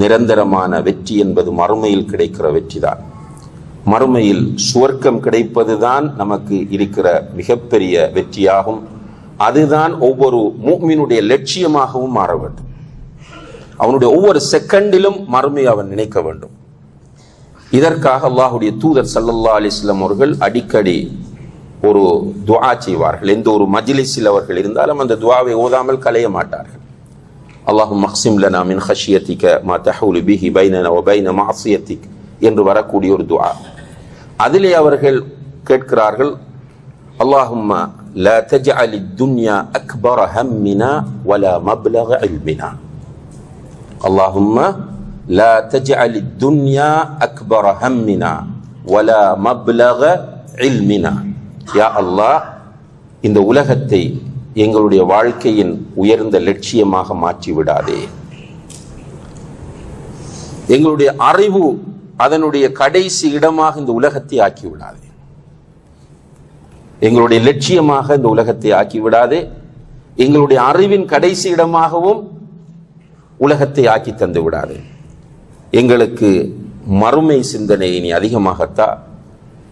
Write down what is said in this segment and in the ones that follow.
நிரந்தரமான வெற்றி என்பது மறுமையில் கிடைக்கிற வெற்றிதான். மறுமையில் சுவர்க்கம் கிடைப்பதுதான் நமக்கு இருக்கிற மிகப்பெரிய வெற்றியாகும். அதுதான் ஒவ்வொரு மூமினுடைய லட்சியமாகவும் மாற வேண்டும். அவனுடைய ஒவ்வொரு செகண்டிலும் மறுமை அவன் நினைக்க வேண்டும். இதற்காக அல்லாஹுடைய தூதர் சல்லல்லா அலிஸ்லாம் அவர்கள் அடிக்கடி ஒரு துவா செய்வார்கள். எந்த ஒரு மஜிலிஸில் அவர்கள் இருந்தாலும் அந்த துவாவை ஓதாமல் கலைய மாட்டார்கள். அல்லாஹும் மக்சிம் லனா மின் ஹஷியத்திக்க மா தஹூலு பிஹி பைனன வ பைன மாசியத்திக் என்று வரக்கூடிய ஒரு துஆ அதிலே அவர்கள் கேட்கிறார்கள் அல்லாஹும்ம لا تجعل الدنيا أكبر همنا ولا مبلغ علمنا اللهم لا تجعل الدنيا أكبر همنا ولا مبلغ علمنا யா அல்லாஹ் இந்த உலகத்தை எங்களுடைய வாழ்க்கையின் உயர்ந்த லட்சியமாக மாற்றி விடாதே எங்களுடைய அறிவு அதனுடைய கடைசி இடமாக இந்த உலகத்தை ஆக்கிவிடாதே. எங்களுடைய லட்சியமாக இந்த உலகத்தை ஆக்கி விடாதே எங்களுடைய அறிவின் கடைசி இடமாகவும் உலகத்தை ஆக்கி தந்து விடாதே. எங்களுக்கு மறுமை சிந்தனையை நீ அதிகமாகத்தா?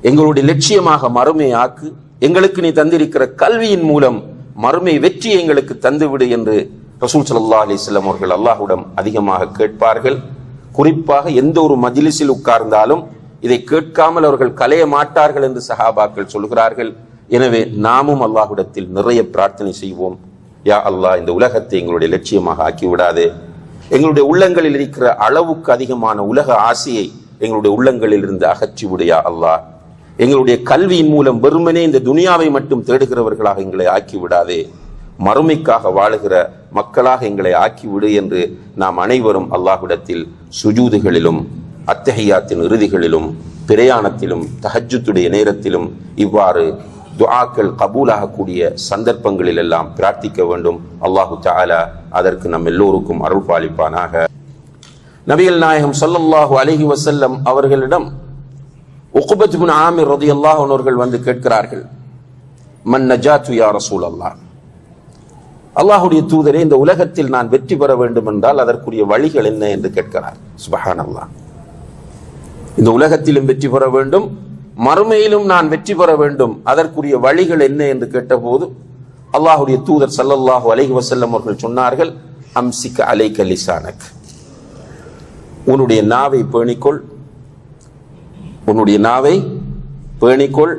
எங்களுடைய லட்சியமாக மறுமை ஆக்கு. எங்களுக்கு நீ தந்திருக்கிற கல்வியின் மூலம் மறுமை வெற்றி எங்களுக்கு தந்துவிடு என்று ரசூல் சல்லா அலிஸ்லாம் அவர்கள் அல்லாஹ்விடம் அதிகமாக கேட்பார்கள். குறிப்பாக எந்த ஒரு மஜ்லிஸில் உட்கார்ந்தாலும் இதை கேட்காமல் அவர்கள் கலைய மாட்டார்கள் என்று சஹாபாக்கள் சொல்கிறார்கள். எனவே நாமும் அல்லாஹ்விடத்தில் நிறைய பிரார்த்தனை செய்வோம். யா அல்லாஹ் இந்த உலகத்தை எங்களுடைய லட்சியமாக ஆக்கிவிடாதே. எங்களுடைய உள்ளங்களில் இருக்கிற அளவுக்கு அதிகமான உலக ஆசையை எங்களுடைய உள்ளங்களில் இருந்து அகற்றி விடையா அல்லாஹ். எங்களுடைய கல்வியின் மூலம் வெறுமனே இந்த துனியாவை மட்டும் தேடுகிறவர்களாக எங்களை ஆக்கி விடாதே மறுமைக்காக வாழுகிற மக்களாக எங்களை ஆக்கிவிடு என்று நாம் அனைவரும் அல்லாஹ்விடத்தில் சுஜூதுகளிலும் அத்தகையாத்தின் இறுதிகளிலும் பிரயாணத்திலும் தஹஜுத்துடைய நேரத்திலும் இவ்வாறு துஆக்கள் கபூலாகக்கூடிய சந்தர்ப்பங்களில் எல்லாம் பிரார்த்திக்க வேண்டும். அல்லாஹு தாலா அதற்கு நம் எல்லோருக்கும் அருள் பாலிப்பானாக நபிகள் நாயகம் சல்லல்லாஹு அலஹி வசல்லம் அவர்களிடம் உக்பத் பின் ஆமிர் ரதி அன்ஹு அவர்கள் வந்து கேட்கிறார்கள் மன் நஜாத்து யா ரசூலல்லாஹ்? அல்லாஹுடைய தூதரே இந்த உலகத்தில் நான் வெற்றி பெற வேண்டும் என்றால் அதற்குரிய வழிகள் என்ன? என்று கேட்கிறார். சுபஹானல்லாஹ். இந்த உலகத்திலும் வெற்றி பெற வேண்டும் மறுமையிலும் நான் வெற்றி பெற வேண்டும் அதற்குரிய வழிகள் என்ன? என்று கேட்டபோது அல்லாஹுடைய தூதர் சல்லல்லாஹு அலைஹி வசல்லம் அவர்கள் சொன்னார்கள் அம்சிக்க அலைக்க லிசானக் உன்னுடைய நாவை பேணிக்கொள் உன்னுடைய நாவை பேணிக்கொள்.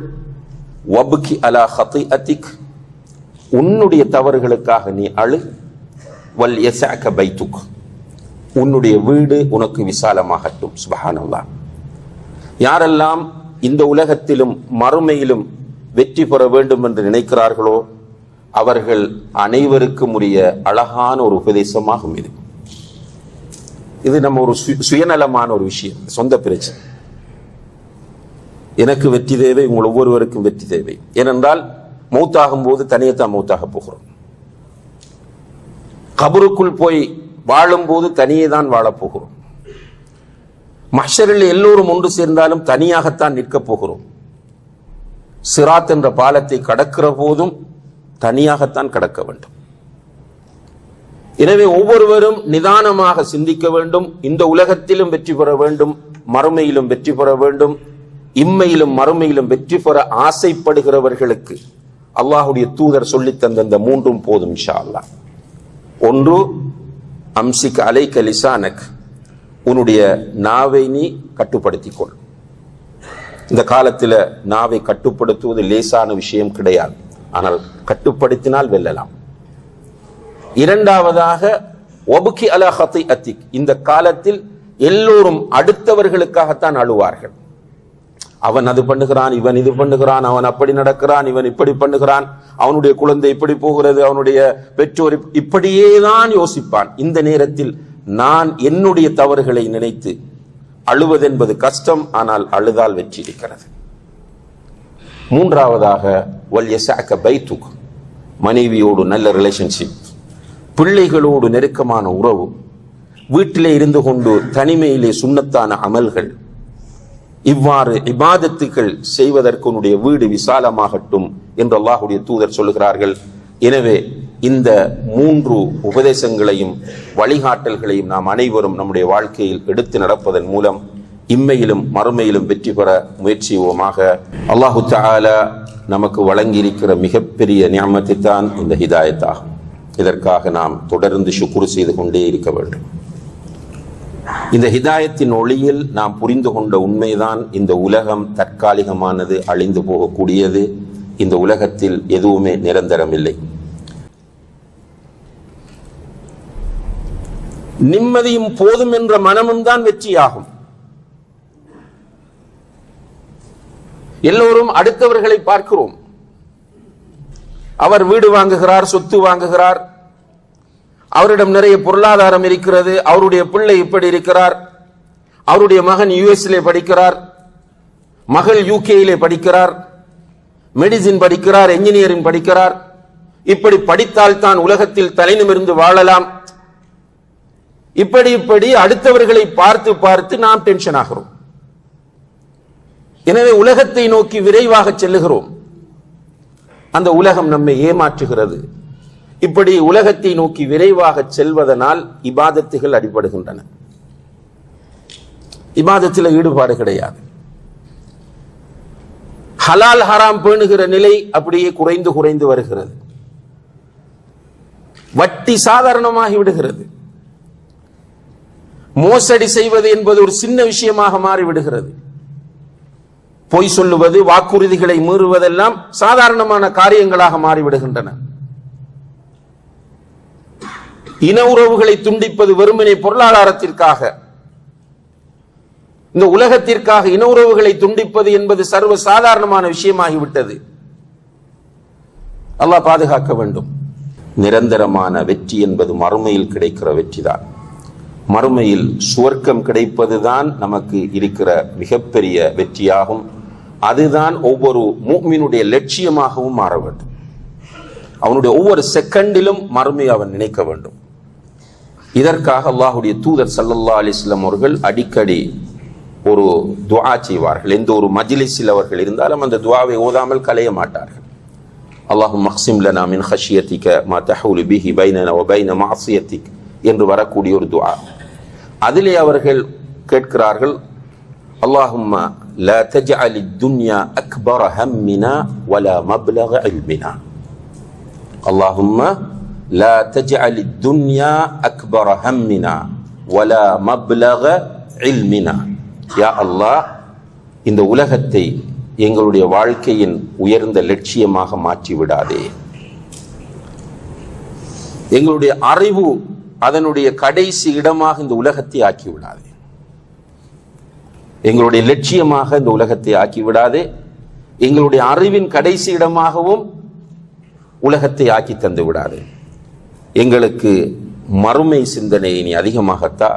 வபுக்கி அலா ஹத்திஅத்திக் உன்னுடைய தவறுகளுக்காக நீ அழு. வல் எசாக்க பைத்துக். உன்னுடைய வீடு உனக்கு விசாலமாகட்டும் சுபஹானல்லாஹ். யாரெல்லாம் இந்த உலகத்திலும் மறுமையிலும் வெற்றி பெற வேண்டும் என்று நினைக்கிறார்களோ அவர்கள் அனைவருக்கும் உரிய அழகான ஒரு உபதேசமாகும் இது இது நம்ம ஒரு சுயநலமான ஒரு விஷயம் சொந்த பிரச்சனை. எனக்கு வெற்றி தேவை உங்கள் ஒவ்வொருவருக்கும் வெற்றி தேவை. ஏனென்றால் மௌத்தாகும் போது தனியத்தான் மௌத்தாக போகிறோம். கபருக்குள் போய் வாழும்போது தனியே தான் வாழப்போகிறோம் மஷரில் எல்லோரும் ஒன்று சேர்ந்தாலும் தனியாகத்தான் நிற்கப் போகிறோம். சிராத் என்ற பாலத்தை கடக்கிற போதும் தனியாகத்தான் கடக்க வேண்டும். எனவே ஒவ்வொருவரும் நிதானமாக சிந்திக்க வேண்டும். இந்த உலகத்திலும் வெற்றி பெற வேண்டும் மறுமையிலும் வெற்றி பெற வேண்டும். இம்மையிலும் மறுமையிலும் வெற்றி பெற ஆசைப்படுகிறவர்களுக்கு அல்லாஹுடைய தூதர் சொல்லித் தந்த இந்த மூன்றும் போதும் ஷா அல்லாஹ் ஒன்று அம்சிக் அலை கலிசானக் உன்னுடைய நாவை நீ கட்டுப்படுத்திக் கொள் இந்த காலத்தில் நாவை கட்டுப்படுத்துவது லேசான விஷயம் கிடையாது. ஆனால் கட்டுப்படுத்தினால் வெல்லலாம். இரண்டாவதாக ஒபுக்கி அலஹத்தை அத்திக் இந்த காலத்தில் எல்லோரும் அடுத்தவர்களுக்காகத்தான் அழுவார்கள். அவன் அது பண்ணுகிறான் இவன் இது பண்ணுகிறான் அவன் அப்படி நடக்கிறான் இவன் இப்படி பண்ணுகிறான் அவனுடைய குழந்தை இப்படி போகிறது அவனுடைய பெற்றோர் இப்படியே தான் யோசிப்பான். இந்த நேரத்தில் நான் என்னுடைய தவறுகளை நினைத்து அழுவதென்பது கஷ்டம் ஆனால் அழுதால் வெற்றி இருக்கிறது. மூன்றாவதாக வல் பைத்துக். மனைவியோடு நல்ல ரிலேஷன்ஷிப் பிள்ளைகளோடு நெருக்கமான உறவு. வீட்டிலே இருந்து கொண்டு தனிமையிலே சுண்ணத்தான அமல்கள். இவ்வாறு இபாதத்துகள் செய்வதற்கு உன்னுடைய வீடு விசாலமாகட்டும் என்று அல்லாஹுடைய தூதர் சொல்லுகிறார்கள். எனவே இந்த மூன்று உபதேசங்களையும் வழிகாட்டல்களையும் நாம் அனைவரும் நம்முடைய வாழ்க்கையில் எடுத்து நடப்பதன் மூலம் இம்மையிலும் மறுமையிலும் வெற்றி பெற முயற்சிவோமாக. அல்லாஹு தாலா நமக்கு வழங்கியிருக்கிற மிகப்பெரிய ஞாபகத்தை தான் இந்த ஹிதாயத்தாகும். இதற்காக நாம் தொடர்ந்து சுக்குறு செய்து கொண்டே இருக்க வேண்டும். இந்த ஹிதாயத்தின் ஒளியில் நாம் புரிந்து கொண்ட உண்மைதான் இந்த உலகம் தற்காலிகமானது அழிந்து போகக்கூடியது. இந்த உலகத்தில் எதுவுமே நிரந்தரம் இல்லை நிம்மதியும் போதும் என்ற மனமும் தான் வெற்றியாகும். எல்லோரும் அடுத்தவர்களை பார்க்கிறோம். அவர் வீடு வாங்குகிறார் சொத்து வாங்குகிறார் அவரிடம் நிறைய பொருளாதாரம் இருக்கிறது. அவருடைய பிள்ளை இப்படி இருக்கிறார். அவருடைய மகன் யூஎஸ்லே படிக்கிறார். மகள் யூகேயிலே படிக்கிறார். மெடிசின் படிக்கிறார் என்ஜினியரிங் படிக்கிறார். இப்படி படித்தால் தான் உலகத்தில் தலைநிமிர்ந்து வாழலாம். இப்படி இப்படி அடுத்தவர்களை பார்த்து பார்த்து நாம் டென்ஷன் ஆகிறோம். எனவே உலகத்தை நோக்கி விரைவாக செல்லுகிறோம். அந்த உலகம் நம்மை ஏமாற்றுகிறது. இப்படி உலகத்தை நோக்கி விரைவாக செல்வதனால் இபாதத்துகள் அடிபடுகின்றன. இபாதத்தில் ஈடுபாடு கிடையாது. ஹலால் ஹராம் பேணுகிற நிலை அப்படியே குறைந்து குறைந்து வருகிறது. வட்டி சாதாரணமாகி விடுகிறது. மோசடி செய்வது என்பது ஒரு சின்ன விஷயமாக மாறிவிடுகிறது பொய் சொல்லுவது வாக்குறுதிகளை மீறுவதெல்லாம் சாதாரணமான காரியங்களாக மாறிவிடுகின்றன இன உறவுகளை துண்டிப்பது வெறுமனே பொருளாதாரத்திற்காக. இந்த உலகத்திற்காக இன உறவுகளை துண்டிப்பது என்பது சர்வ சாதாரணமான விஷயமாகிவிட்டது. அல்லாஹ் பாதுகாக்க வேண்டும். நிரந்தரமான வெற்றி என்பது மறுமையில் கிடைக்கிற வெற்றிதான். மறுமையில் சுவர்க்கம் கிடைப்பதுதான் நமக்கு இருக்கிற மிகப்பெரிய வெற்றியாகும். அதுதான் ஒவ்வொரு மூமினுடைய லட்சியமாகவும் மாற வேண்டும். அவனுடைய ஒவ்வொரு செகண்டிலும் மறுமை அவன் நினைக்க வேண்டும். இதற்காக அல்லாஹுடைய தூதர் சல்லல்லா அலிஸ்லாம் அவர்கள் அடிக்கடி ஒரு துவா செய்வார்கள் எந்த ஒரு மஜ்லிஸில் அவர்கள் இருந்தாலும் அந்த துவாவை ஓதாமல் கலைய மாட்டார்கள் அல்லாஹும் மக்சிம் லனா மின் ஹஷியத்திக்க மா தஹூலு பிஹி பைனன வபைன மாசியத்திக் என்று வரக்கூடிய ஒரு துவா அதிலே அவர்கள் கேட்கிறார்கள் اللهم لا تجعل الدنيا أكبر همنا ولا مبلغ علمنا اللهم லா தஜ் அலி துன்யா அக்பர ஹம்மினா வலா மப்லக இல்மினா யா அல்லாஹ் இந்த உலகத்தை எங்களுடைய வாழ்க்கையின் உயர்ந்த லட்சியமாக மாற்றி விடாதே. எங்களுடைய அறிவு அதனுடைய கடைசி இடமாக இந்த உலகத்தை ஆக்கி விடாதே. எங்களுடைய லட்சியமாக இந்த உலகத்தை ஆக்கி விடாதே. எங்களுடைய அறிவின் கடைசி இடமாகவும் உலகத்தை ஆக்கி தந்து விடாதே. எங்களுக்கு மறுமை சிந்தனை நீ அதிகமாகத்தா?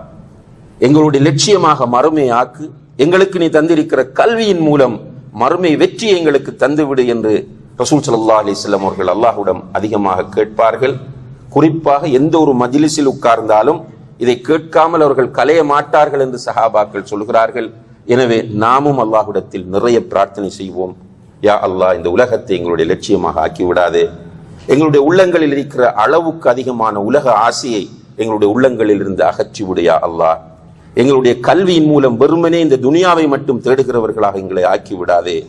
எங்களுடைய லட்சியமாக மறுமை ஆக்கு. எங்களுக்கு நீ தந்திருக்கிற கல்வியின் மூலம் மறுமை வெற்றி எங்களுக்கு தந்துவிடு என்று ரசூல் சல்லா அலிஸ்லாம் அவர்கள் அல்லாஹுடம் அதிகமாக கேட்பார்கள். குறிப்பாக எந்த ஒரு மஜிலிஸில் உட்கார்ந்தாலும் இதை கேட்காமல் அவர்கள் கலைய மாட்டார்கள் என்று சஹாபாக்கள் சொல்கிறார்கள். எனவே நாமும் அல்லாஹ்விடத்தில் நிறைய பிரார்த்தனை செய்வோம். யா அல்லாஹ் இந்த உலகத்தை எங்களுடைய லட்சியமாக ஆக்கிவிடாதே. எங்களுடைய உள்ளங்களில் இருக்கிற அளவுக்கு அதிகமான உலக ஆசையை எங்களுடைய உள்ளங்களில் இருந்து அகற்றி அல்லாஹ். எங்களுடைய கல்வியின் மூலம் வெறுமனே இந்த துனியாவை மட்டும் தேடுகிறவர்களாக எங்களை ஆக்கி விடாதே.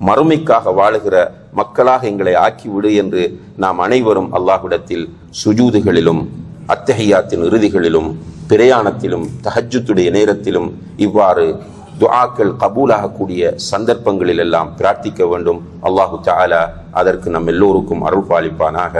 மறுமைக்காக வாழுகிற மக்களாக எங்களை ஆக்கி விடு என்று நாம் அனைவரும் அல்லாஹ்விடத்தில் சுஜூதுகளிலும் அத்தகையாத்தின் இறுதிகளிலும் பிரயாணத்திலும் தஹஜுத்துடைய நேரத்திலும் இவ்வாறு துஆக்கள் கபூலாகக்கூடிய சந்தர்ப்பங்களில் எல்லாம் பிரார்த்திக்க வேண்டும். அல்லாஹு தாலா அதற்கு நம் எல்லோருக்கும் அருள் பாலிப்பானாக